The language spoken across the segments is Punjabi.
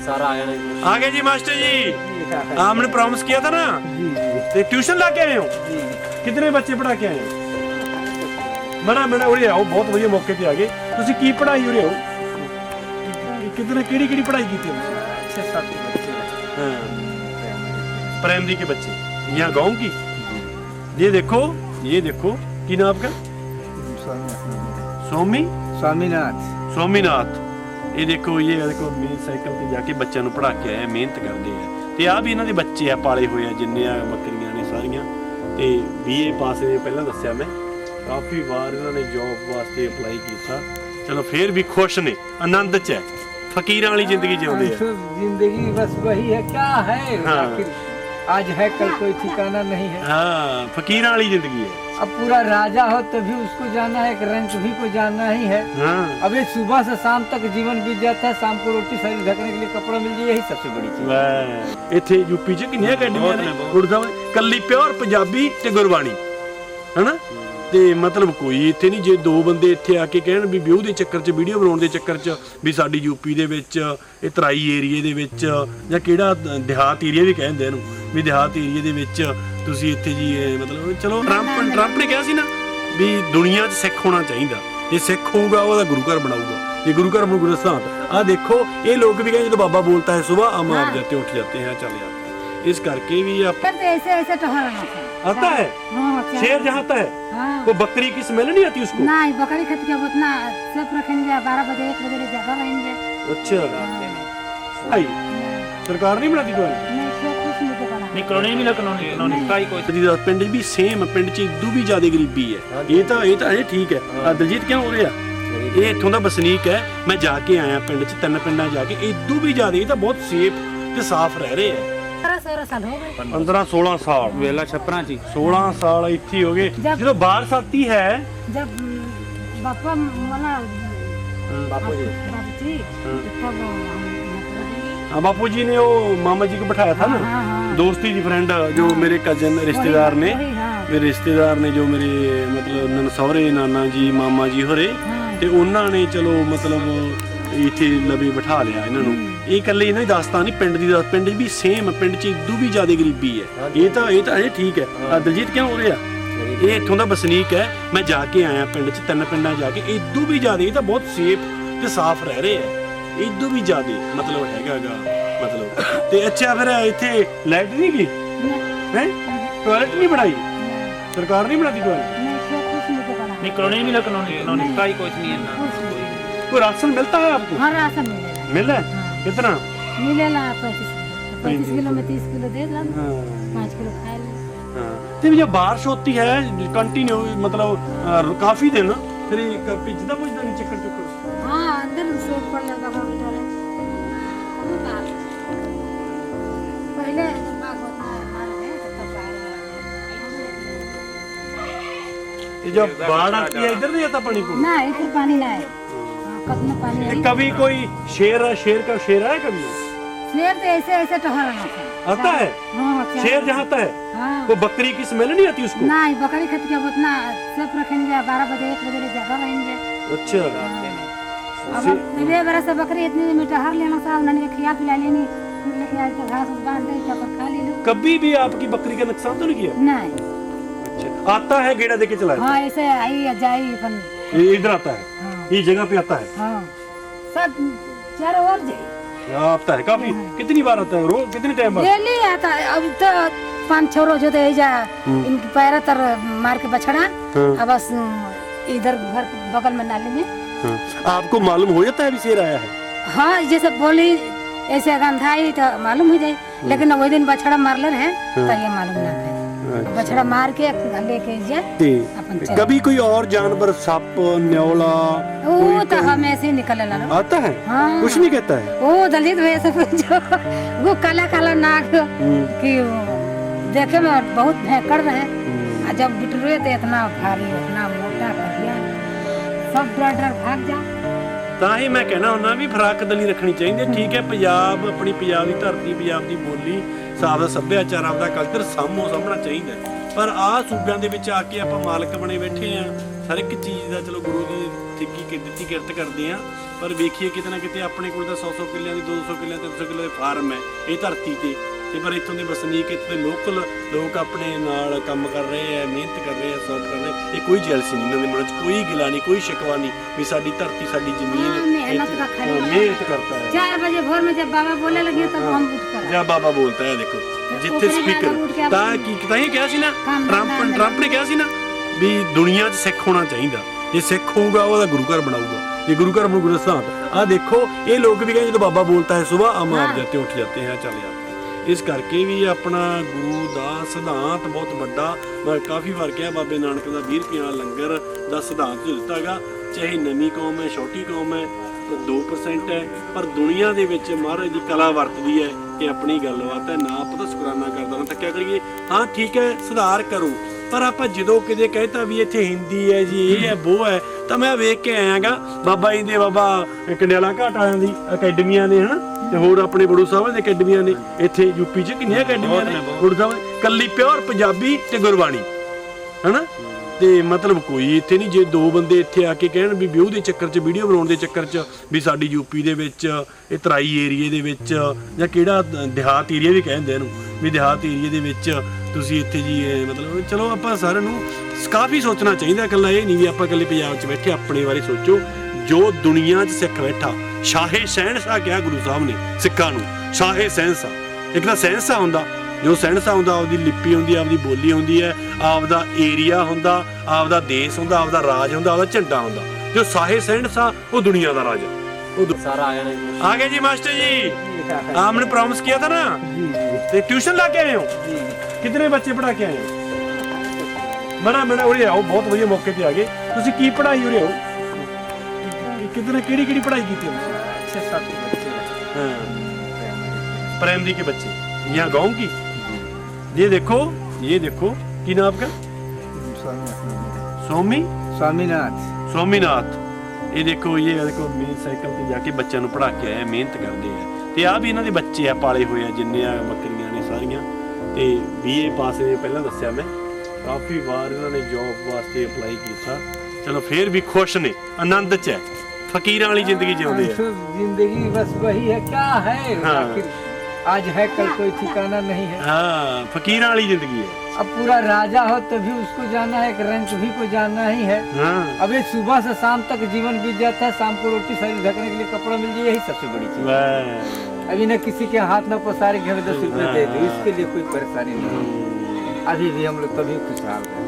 सारा आ गया ना आ गए जी मास्टर जी आपने प्रॉमिस किया था ना ਤੇ ਟਿਊਸ਼ਨ ਲਾ ਕੇ ਆਏ ਹੋ ਕਿੰਨੇ ਬੱਚੇ ਪੜਾ ਕੇ ਆਏ ਹੋ ਬੜਾ ਬੜਾ ਉਰੇ ਆਓ ਬਹੁਤ ਵਧੀਆ ਮੌਕੇ ਤੇ ਆ ਗਏ ਤੁਸੀਂ ਕੀ ਪੜਾਈ ਉਰੇ ਆਓ ਕਿਤਨੇ ਕਿਹੜੀ ਕਿਹੜੀ ਪੜਾਈ ਕੀਤੀ ਹੈ ਤੁਸੀਂ छह सात बच्चे हैं। हाँ प्राइमरी के बच्चे यहाँ गांव की ये देखो ये देखो की नाम आपका ਸੋਮੀ स्वामीनाथ ਸੋਮੀਨਾਥ ਇਹ ਦੇਖੋ ਇਹ ਦੇਖੋ ਮੇਨ ਸਾਈਕਲ ਤੇ ਜਾ ਕੇ ਬੱਚਿਆਂ ਨੂੰ ਪੜਾ ਕੇ ਆਏ ਆ, ਮਿਹਨਤ ਕਰਦੇ ਆ ਤੇ ਆ ਵੀ ਇਹਨਾਂ ਦੇ ਬੱਚੇ ਆ ਪਾਲੇ ਹੋਏ ਆ ਜਿੰਨੇ ਆ ਬੱਕਰੀਆਂ ਨੇ ਸਾਰੀਆਂ ਤੇ ਬੀਏ ਪਾਸ ਨੇ ਪਹਿਲਾਂ ਦੱਸਿਆ ਮੈਂ ਕਾਫੀ ਵਾਰ ਇਹਨਾਂ ਨੇ ਜੌਬ ਵਾਸਤੇ ਅਪਲਾਈ ਕੀਤਾ ਚਲੋ ਫੇਰ ਵੀ ਖੁਸ਼ ਨੇ ਆਨੰਦ ਚ ਹੈ ਫਕੀਰਾਂ ਵਾਲੀ ਜ਼ਿੰਦਗੀ ਜਿਉਂਦੇ ਆ तो जिंदगी बस वही है क्या है हाँ। आखिर आज है कल कोई ठिकाना नहीं है ਹਾਂ ਫਕੀਰਾਂ ਵਾਲੀ ਜ਼ਿੰਦਗੀ ਹੈ अब पूरा राजा हो तो भी उसको जाना है कि रंक भी को जाना ही है ਹਾਂ अब ये सुबह से शाम तक जीवन बीत जाता है शाम को रोटी शरीर ढकने के लिए कपड़ा मिल जाए यही सबसे बड़ी चीज ਲੈ ਇੱਥੇ ਯੂਪੀ 'ਚ ਕਿੰਨੀਆਂ ਅਕੈਡਮੀਆਂ ਨੇ ਗੁਰਦਾਸ ਕੱਲੀ ਪਿਓਰ ਪੰਜਾਬੀ ਤੇ ਗੁਰਬਾਣੀ ਹਨਾ ਤੇ ਮਤਲਬ ਕੋਈ ਇੱਥੇ ਨਹੀਂ ਜੇ ਦੋ ਬੰਦੇ ਇੱਥੇ ਆ ਕੇ ਕਹਿਣ ਵੀ ਵਿਊ ਦੇ ਚੱਕਰ 'ਚ ਵੀਡੀਓ ਬਣਾਉਣ ਦੇ ਚੱਕਰ 'ਚ ਵੀ ਸਾਡੀ ਯੂਪੀ ਦੇ ਵਿੱਚ ਇਹ ਤਰਾਈ ਏਰੀਏ ਦੇ ਵਿੱਚ ਜਾਂ ਕਿਹੜਾ ਦ- ਦਿਹਾਤ ਏਰੀਆ ਵੀ ਕਹਿੰਦੇ ਇਹਨੂੰ ਵੀ ਦਿਹਾਤ ਏਰੀਏ ਦੇ ਵਿੱਚ ਤੁਸੀਂ ਇੱਥੇ ਜੀ ਮਤਲਬ ਚਲੋ ਟਰੰਪ ਟਰੰਪ ਨੇ ਕਿਹਾ ਸੀ ਨਾ ਵੀ ਦੁਨੀਆ 'ਚ ਸਿੱਖ ਹੋਣਾ ਚਾਹੀਦਾ। ਜੇ ਸਿੱਖ ਹੋਊਗਾ ਉਹਦਾ ਗੁਰੂ ਘਰ ਬਣਾਊਗਾ। ਜੇ ਗੁਰੂ ਘਰ ਨੂੰ ਗੁਰੂ ਆ ਦੇਖੋ ਇਹ ਲੋਕ ਵੀ ਕਹਿੰਦੇ ਜਦੋਂ ਬਾਬਾ ਬੋਲਤਾ ਹੈ ਸਵੇਰ ਹਮ ਆਪ ਜਾਤੇ ਉੱਠ ਜਾਤੇ ਹਾਂ ਚੱਲ ਜਾਤੇ इस करके भी आप ऐसे ऐसे तो आता है शेर जहाँ आता है हाँ। वो बकरी की स्मेल नहीं आती उसको नहीं बकरी खत के उतना सब रखेंगे बारह बजे एक बजे ज्यादा रहेंगे अच्छा सरकार नहीं बनाती तुम्हारी ਨਹੀਂ ਕਲੋਨੀ ਵੀ ਲਕਲੋਨੀ ਕਲੋਨੀ ਕਾਈ ਕੋਈ ਜੀ ਦਾ ਪਿੰਡ ਵੀ ਸੇਮ ਪਿੰਡ 'ਚ ਇਦੋਂ ਵੀ ਜ਼ਿਆਦਾ ਗਰੀਬੀ ਹੈ। ਇਹ ਤਾਂ ਇਹ ਤਾਂ ਇਹ ਠੀਕ ਹੈ। ਆ ਦਲਜੀਤ ਕਿਉਂ ਹੋ ਰਿਹਾ? ਇਹ ਇੱਥੋਂ ਦਾ ਬਸਨੀਕ ਹੈ। ਮੈਂ ਜਾ ਕੇ ਆਇਆ ਪਿੰਡ 'ਚ ਤਿੰਨ ਪਿੰਡਾਂ ਜਾ ਕੇ। ਇਦੋਂ ਵੀ ਜ਼ਿਆਦਾ ਇਹ ਤਾਂ ਬਹੁਤ ਸੇਫ ਤੇ ਸਾਫ਼ ਰਹਿ ਰਹੇ ਹੈ। 15 ਸਾਲ ਹੋ 15 16 ਸਾਲ ਵੇਲਾ ਛੱਪਰਾਂ 'ਚ 16 ਸਾਲ ਇੱਥੇ ਹੋ ਗਏ। ਜਦੋਂ ਬਾਹਰ ਸਾਥੀ ਹੈ ਜਦ ਬਾਪਾ ਮਨਾ ਬਾਪੂ ਜੀ। ਬਾਪੂ ਜੀ ਤਬ हम यहाँ पर- ਹਾਂ ਬਾਪੂ ਜੀ ਨੇ ਉਹ ਮਾਮਾ ਜੀ को ਬਿਠਾਇਆ था ना हाँ हाँ ਦੋਸਤੀ ਦੀ ਫਰੈਂਡ ਜੋ ਮੇਰੇ ਕਜ਼ਨ ਰਿਸ਼ਤੇਦਾਰ ਨੇ वही, हाँ ਮੇਰੇ ਰਿਸ਼ਤੇਦਾਰ ਨੇ ਜੋ ਮੇਰੇ ਮਤਲਬ ਨਨ ਸਹੁਰੇ ਨਾਨਾ ਜੀ ਮਾਮਾ ਜੀ ਹੋਰੇ हाँ ਤੇ ਉਹਨਾਂ ਨੇ ਚਲੋ ਮਤਲਬ ਇੱਥੇ ਲਵੇ ਬਿਠਾ ਲਿਆ ਇਹਨਾਂ ਨੂੰ ਇਹ ਇਕੱਲੇ ਇਹਨਾਂ ਦੀ ਦਾਸਤਾਨ ਨਹੀਂ ਪਿੰਡ ਦੀ ਦਾਸ ਪਿੰਡ ਵੀ ਸੇਮ ਪਿੰਡ 'ਚ ਇਦੋਂ ਵੀ ਜ਼ਿਆਦਾ ਗਰੀਬੀ ਹੈ ਇਹ ਤਾਂ ਇਹ ਤਾਂ ਇਹ ਠੀਕ ਹੈ ਆ ਦਲਜੀਤ ਕਿਉਂ ਹੋ ਰਿਹਾ ਇਹ ਇੱਥੋਂ ਦਾ ਵਸਨੀਕ ਹੈ ਮੈਂ ਜਾ ਕੇ ਆਇਆ ਪਿੰਡ 'ਚ ਤਿੰਨ ਪਿੰਡਾਂ ਜਾ ਕੇ ਇਦੋਂ ਵੀ ਜ਼ਿਆਦਾ ਇਹ ਤਾਂ ਬਹੁਤ ਸੇਫ ਤੇ ਸਾਫ਼ ਰਹਿ ਰਹੇ ਆ ਇਦੋਂ ਵੀ ਜ਼ਿਆਦਾ ਮਤਲਬ ਹੈਗਾਗਾ ਮਤਲਬ ਤੇ ਅੱਛਾ ਫਿਰ ਇੱਥੇ ਲਾਈਟ ਨਹੀਂ ਗਈ ਹੈ ਟਾਇਲਟ ਨਹੀਂ ਬਣਾਈ ਸਰਕਾਰ नहीं बनाती टॉयलेट नहीं सेफ कुछ नहीं देगा नहीं कॉलोनी भी ना कॉलोनी कॉलोनी का ही कुछ नहीं है ना कुछ नहीं कोई राशन मिलता है आपको हाँ राशन मिलेगा मिल रहा है हाँ। कितना मिलेगा पैंतीस किलो पैंतीस किलो में तीस किलो दे देना हाँ पाँच किलो खा ले ਤੇ जब बारिश होती है कंटिन्यू मतलब अ, काफी दिन फिर ये क- पिछदा पुछदा नहीं चक्कर चक्कर ये जब बाढ़ आती है इधर नहीं आता पानी को ना इधर पानी ना है। हाँ, कतना पानी है। कभी कोई शेर है शेर का शेर है कभी? शेर तो ऐसे ऐसे टहलना था। आता है? हाँ शेर जहाँ आता है हाँ। वो बकरी की स्मेल नहीं आती उसको? नहीं बकरी खत के उतना सेफ़ रखेंगे बारह बजे एक बजे जगह रहेंगे। अच्छा। अब बरस बकरी इतनी में टहर लेना था उन्होंने खिया पिला लेनी। फिर लेके आए तो घास बाँध दे खा ले लो। कभी भी आपकी बकरी का नुकसान तो नहीं किया? नहीं। अच्छा आता है गेड़ा देके चला हाँ ऐसे आई जाई अपन। ये इधर आता है हाँ। ये जगह पे आता है। हाँ। सब चारों ओर आता है काफ़ी कितनी बार आता है रोज कितनी टाइम बाद डेली आता है अब तो पाँच छह रोज होते है जा इनकी पैरा तर मार के बछड़ा। अब बस इधर घर के बगल में नाली में। हाँ। आपको मालूम हो जाता है भी शेर आया है? हाँ जैसे बोली ऐसे गंधाई तो मालूम हो जाए। लेकिन वही दिन बछड़ा मारले रहे तो ये मालूम ना है। बछड़ा मार के लेके जाए ते अपन चल कभी कोई और जानवर सांप न्योला वो तो हम ऐसे ही निकल ला आता है हाँ कुछ नहीं कहता है वो दलित वैसे जो वो काला काला नाक कि देखे में बहुत भयंकर रहे आ जब बिटरुए तो इतना भारी इतना मोटा कर दिया सब डर डर भाग जा ਤਾਂ ਹੀ ਮੈਂ ਕਹਿਣਾ ਹੁੰਦਾ ਵੀ ਫਰਾਕ ਦਲੀ ਰੱਖਣੀ ਚਾਹੀਦੀ ਹੈ ਠੀਕ ਹੈ ਪੰਜਾਬ ਆਪਣੀ ਪੰਜਾਬ ਦੀ ਧਰਤੀ ਪੰਜਾਬ ਦੀ ਬੋਲੀ ਆਪਦਾ ਸੱਭਿਆਚਾਰ ਆਪਦਾ ਕਲਚਰ ਸਾਹਮੋ ਸਾਹਮਣਾ ਚਾਹੀਦਾ ਪਰ ਆਹ ਸੂਬਿਆਂ ਦੇ ਵਿੱਚ ਆ ਕੇ ਆਪਾਂ ਮਾਲਕ ਬਣੇ ਬੈਠੇ ਆ ਹਰ ਇੱਕ ਚੀਜ਼ ਦਾ ਚਲੋ ਗੁਰੂ ਦੀ ਦਿੱਤੀ ਕਿ ਦਿੱਤੀ ਕਿਰਤ ਕਰਦੇ ਆ ਪਰ ਵੇਖੀਏ ਕਿਤੇ ਨਾ ਕਿਤੇ ਆਪਣੇ ਕੋਲ ਤਾਂ 100 100 ਕਿੱਲਿਆਂ ਦੀ 200 ਕਿੱਲਿਆਂ 300 ਕਿੱਲੇ ਦੇ ਫਾਰਮ ਹੈ ਇਹ ਧਰਤੀ ਤੇ। ਤੇ ਪਰ ਇੱਥੋਂ ਦੇ ਵਸਨੀਕ ਇੱਥੇ ਦੇ ਲੋਕਲ ਲੋਕ ਆਪਣੇ ਨਾਲ ਕੰਮ ਕਰ ਰਹੇ ਆ ਮਿਹਨਤ ਕਰ ਰਹੇ ਆ ਸੌਂਪ ਕਰ ਰਹੇ ਆ। ਇਹ ਕੋਈ ਜੈਲਸੀ ਨਹੀਂ ਇਹਨਾਂ ਦੇ ਮਨ 'ਚ ਕੋਈ ਗਿਲਾ ਨਹੀਂ ਕੋਈ ਸ਼ਿਕਵਾ ਨਹੀਂ ਵੀ ਸਾਡੀ ਧਰਤੀ ਸਾਡੀ हाँ, ਜ਼ਮੀਨ मेहनत का ਇੱਥੇ- खरीद ਹਾਂ, ਮਿਹਨਤ ਕਰਤਾ ਹੈ चार बजे भोर में जब बाबा बोले लगे तब हम उठ कर ਜਾਂ ਬਾਬਾ ਬੋਲਤਾ ਹੈ ਦੇਖੋ ਜਿੱਥੇ ਉੱਪਰ ਜਾ ਕੇ ਸਪੀਕਰ ਉੱਠ ਕੇ ਤਾਂ ਕੀ ਤਾਂ ਇਹ ਕਿਹਾ ਸੀ ਨਾ ਕੰਮ ਟਰੰਪ ਕਰਨਾ ਟਰੰਪ ਨੇ ਕਿਹਾ ਸੀ ਨਾ ਵੀ ਦੁਨੀਆ 'ਚ ਸਿੱਖ ਹੋਣਾ ਚਾਹੀਦਾ ਜੇ ਸਿੱਖ ਹੋਊਗਾ ਉਹਦਾ ਗੁਰੂ ਘਰ ਬਣਾਊਗਾ ਜੇ ਗੁਰੂ ਘਰ ਬਣੂ ਗੁਰਸਥਾਨ ਆ ਦੇਖੋ ਇਹ ਲੋਕ ਵੀ ਕਹਿੰਦੇ ਜਦੋਂ ਬਾਬਾ ਬੋਲਤਾ ਹੈ ਸਵੇਰ ਹਮ ਆਪ ਜਾਤੇ ਉੱਠ ਜਾਤੇ हैं ਚੱਲ ਜਾਂਦੇ ਇਸ ਕਰਕੇ ਵੀ ਆਪਣਾ ਗੁਰੂ ਦਾ ਸਿਧਾਂਤ ਬਹੁਤ ਵੱਡਾ ਮੈਂ ਕਾਫੀ ਵਾਰ ਕਿਹਾ ਬਾਬੇ ਨਾਨਕ ਦਾ 20 ਰੁਪਈਆ ਵਾਲਾ ਲੰਗਰ ਦਾ ਸਿਧਾਂਤ ਜੋ ਦਿੱਤਾਗਾ ਚਾਹੇ ਨਵੀਂ ਕੌਮ ਹੈ, ਛੋਟੀ ਕੌਮ ਹੈ, ਤਾਂ 2% ਹੈ। ਪਰ ਦੁਨੀਆ ਦੇ ਵਿੱਚ ਮਹਾਰਾਜ ਦੀ ਕਲਾ ਵਰਤਦੀ ਹੈ ਕਿ ਆਪਣੀ ਗੱਲਬਾਤ ਹੈ, ਨਾ ਪਤਾ ਸ਼ੁਕਰਾਨਾ ਕਰਦਾ, ਨਾ ਥੱਕਿਆ ਕਰੀਏ। ਹਾਂ, ਠੀਕ ਹੈ, ਸੁਧਾਰ ਕਰੋ। ਪਰ ਆਪਾਂ ਜਦੋਂ ਕਿਤੇ ਕਹਿਤਾ ਵੀ ਇੱਥੇ ਹਿੰਦੀ ਹੈ ਜੀ, ਇਹ ਹੈ ਉਹ ਹੈ, ਤਾਂ ਮੈਂ ਵੇਖ ਕੇ ਆਇਆਗਾ। ਬਾਬਾ ਜੀ ਦੇ ਬਾਬਾ, ਕੰਡਿਆਲਾ ਘਾਟ ਵਾਲਿਆਂ ਦੀ, ਅਕੈਡਮੀਆਂ ਨੇ ਹਨਾ? ਤੇ ਹੋਰ ਆਪਣੇ ਬੜੂ ਸਾਹਿਬ ਦੇ ਅਕੈਡਮੀਆਂ ਨੇ ਇੱਥੇ ਯੂਪੀ 'ਚ ਕਿੰਨੀਆਂ ਅਕੈਡਮੀਆਂ ਨੇ? ਗੁਰੂ ਸਾਹਿਬ। ਕੱਲੀ ਪਿਓਰ ਪੰਜਾਬੀ ਤੇ ਗੁਰਬਾਣੀ ਹਨਾ? ਤੇ ਮਤਲਬ ਕੋਈ ਇੱਥੇ ਨਹੀਂ ਜੇ ਦੋ ਬੰਦੇ ਇੱਥੇ ਆ ਕੇ ਕਹਿਣ ਵੀ ਵਿਊ ਦੇ ਚੱਕਰ 'ਚ ਵੀਡੀਓ ਬਣਾਉਣ ਦੇ ਚੱਕਰ 'ਚ ਵੀ ਸਾਡੀ ਯੂਪੀ ਦੇ ਵਿੱਚ ਇਹ ਤਰਾਈ ਏਰੀਏ ਦੇ ਵਿੱਚ ਜਾਂ ਕਿਹੜਾ ਦਿਹਾਤ ਏਰੀਆ ਵੀ ਕਹਿੰਦੇ ਇਹਨੂੰ ਵੀ ਦਿਹਾਤ ਏਰੀਏ ਦੇ ਵਿੱਚ ਤੁਸੀਂ ਇੱਥੇ ਜੀ ਮਤਲਬ ਚਲੋ ਆਪਾਂ ਸਾਰਿਆਂ ਨੂੰ ਕਾਫੀ ਸੋਚਣਾ ਚਾਹੀਦਾ ਇਕੱਲਾ ਇਹ ਨਹੀਂ ਵੀ ਆਪਾਂ ਇਕੱਲੇ ਪੰਜਾਬ 'ਚ ਬੈਠੇ ਆਪਣੇ ਬਾਰੇ ਸੋਚੋ। ਜੋ ਦੁਨੀਆ 'ਚ ਸਿੱਖ ਬੈਠਾ ਸ਼ਾਹੇ ਸਹਿਣਸਾ ਕਿਹਾ ਗੁਰੂ ਸਾਹਿਬ ਨੇ ਸਿੱਖਾਂ ਨੂੰ ਸ਼ਾਹੇ ਸਹਿਣਸਾ ਇੱਕ ਤਾਂ ਸਹਿਣਸਾ ਹੁੰਦਾ ਜੋ ਸਹਿਣਸਾ ਹੁੰਦਾ ਆਪਦੀ ਲਿਪੀ ਹੁੰਦੀ ਆਪਦੀ ਬੋਲੀ ਹੁੰਦੀ ਹੈ ਆਪਦਾ ਏਰੀਆ ਹੁੰਦਾ ਆਪਦਾ ਦੇਸ਼ ਹੁੰਦਾ ਆਪਦਾ ਰਾਜ ਹੁੰਦਾ ਆਪਦਾ ਝੰਡਾ ਹੁੰਦਾ। ਜੋ ਸਾਹੇ ਸਹਿਣਸਾ ਉਹ ਦੁਨੀਆ ਦਾ ਰਾਜਾ। ਉਹ ਸਾਰਾ ਆ ਜਾਣਾ ਆ ਗਿਆ ਜੀ ਮਾਸਟਰ ਜੀ। ਆਮਨੇ ਪ੍ਰੋਮਿਸ ਕੀਤਾ ਥਾ ਨਾ? ਤੇ ਟਿਊਸ਼ਨ ਲਾ ਕੇ ਆਏ ਹੋ? ਕਿਤਨੇ ਬੱਚੇ ਪੜਾ ਕੇ ਆਏ ਹੋ? ਮਨਾ ਮਨਾ ਉਹ ਬਹੁਤ ਵਧੀਆ ਮੌਕੇ ਤੇ ਆ ਗਏ। ਤੁਸੀਂ ਕੀ ਪੜਾਈ ਉਰੇ ਆਓ ਕਿਤਨੇ ਕਿਹੜੀ ਕਿਹੜੀ ਪੜ੍ਹਾਈ ਕੀਤੀ ਹੈ ਤੁਸੀਂ छह सात बच्चे हाँ प्राइमरी के बच्चे यहाँ गांव की ये देखो ये देखो की नाम आपका स्वामी स्वामीनाथ ਸਵਾਮੀਨਾਥ ਇਹ ਦੇਖੋ ਇਹ ਦੇਖੋ ਮੇਨ ਸਾਈਕਲ ਤੇ ਜਾ ਕੇ ਬੱਚਿਆਂ ਨੂੰ ਪੜ੍ਹਾ ਕੇ ਆਏ ਆ, ਮਿਹਨਤ ਕਰਦੇ ਆ ਤੇ ਆ ਵੀ ਇਹਨਾਂ ਦੇ ਬੱਚੇ ਆ ਪਾਲੇ ਹੋਏ ਆ ਜਿੰਨੇ ਆ ਬੱਕਰੀਆਂ ਨੇ ਸਾਰੀਆਂ ਤੇ ਬੀਏ ਪਾਸ ਨੇ ਪਹਿਲਾਂ ਦੱਸਿਆ ਮੈਂ ਕਾਫੀ ਵਾਰ ਇਹਨਾਂ ਨੇ ਜੌਬ ਵਾਸਤੇ ਅਪਲਾਈ ਕੀਤਾ ਚਲੋ ਫੇਰ ਵੀ ਖੁਸ਼ ਨੇ ਆਨੰਦ ਚ ਹੈ ਫਕੀਰਾਂ ਵਾਲੀ ਜ਼ਿੰਦਗੀ ਜਿਉਂਦੇ ਆ सब जिंदगी बस वही है क्या है हाँ। आखिर आज है कल कोई ठिकाना नहीं है ਹਾਂ ਫਕੀਰਾਂ ਵਾਲੀ ਜ਼ਿੰਦਗੀ ਹੈ अब पूरा राजा हो तभी उसको जाना है एक रंग भी को जाना ही है ਹਾਂ अब ये सुबह से शाम तक जीवन बीत जाता है शाम को रोटी शरीर ढकने के लिए कपड़ा मिल जाए यही सबसे बड़ी चीज ਵਾਹ अभी न किसी के हाथ न पसारे कि हमें दस रुपए दे दो इसके लिए कोई परेशानी नहीं अभी भी हम लोग तभी खुशहाल हैं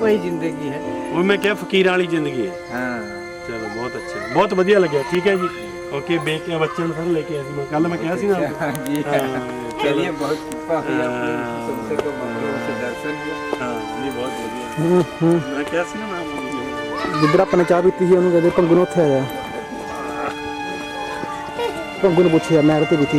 वही जिंदगी है ਉਹ ਮੈਂ ਕਿਹਾ ਫਕੀਰਾਂ ਵਾਲੀ ਜ਼ਿੰਦਗੀ ਹੈ हाँ ਚਲੋ ਬਹੁਤ ਅੱਛਾ ਬਹੁਤ ਵਧੀਆ ਲੱਗਿਆ ਠੀਕ ਹੈ ਜੀ ਓਕੇ ਬੇਕੇ ਬੱਚਿਆਂ ਨੂੰ ਸਾਰੇ ਲੈ ਕੇ ਆਇਆ ਸੀ ਮੈਂ ਕੱਲ ਮੈਂ ਕਿਹਾ ਸੀ ਨਾ हाँ जी हाँ, चलिए बहुत कृपा हुई आपकी हाँ। सबसे को मंदिरों से दर्शन हुआ ਹਾਂ ਨਹੀਂ ਬਹੁਤ ਵਧੀਆ ਮੈਂ ਕਿਹਾ ਸੀ ਨਾ ਮੈਂ ਜਿੱਧਰ ਆਪਾਂ ਨੇ ਚਾਹ ਪੀਤੀ ਸੀ ਉਹਨੂੰ ਕਹਿੰਦੇ ਭੰਗੂ ਨੂੰ ਉੱਥੇ ਆ ਜਾ ਭੰਗੂ ਨੂੰ ਪੁੱਛਿਆ ਮੈਂ ਤੇ ਪੀਤੀ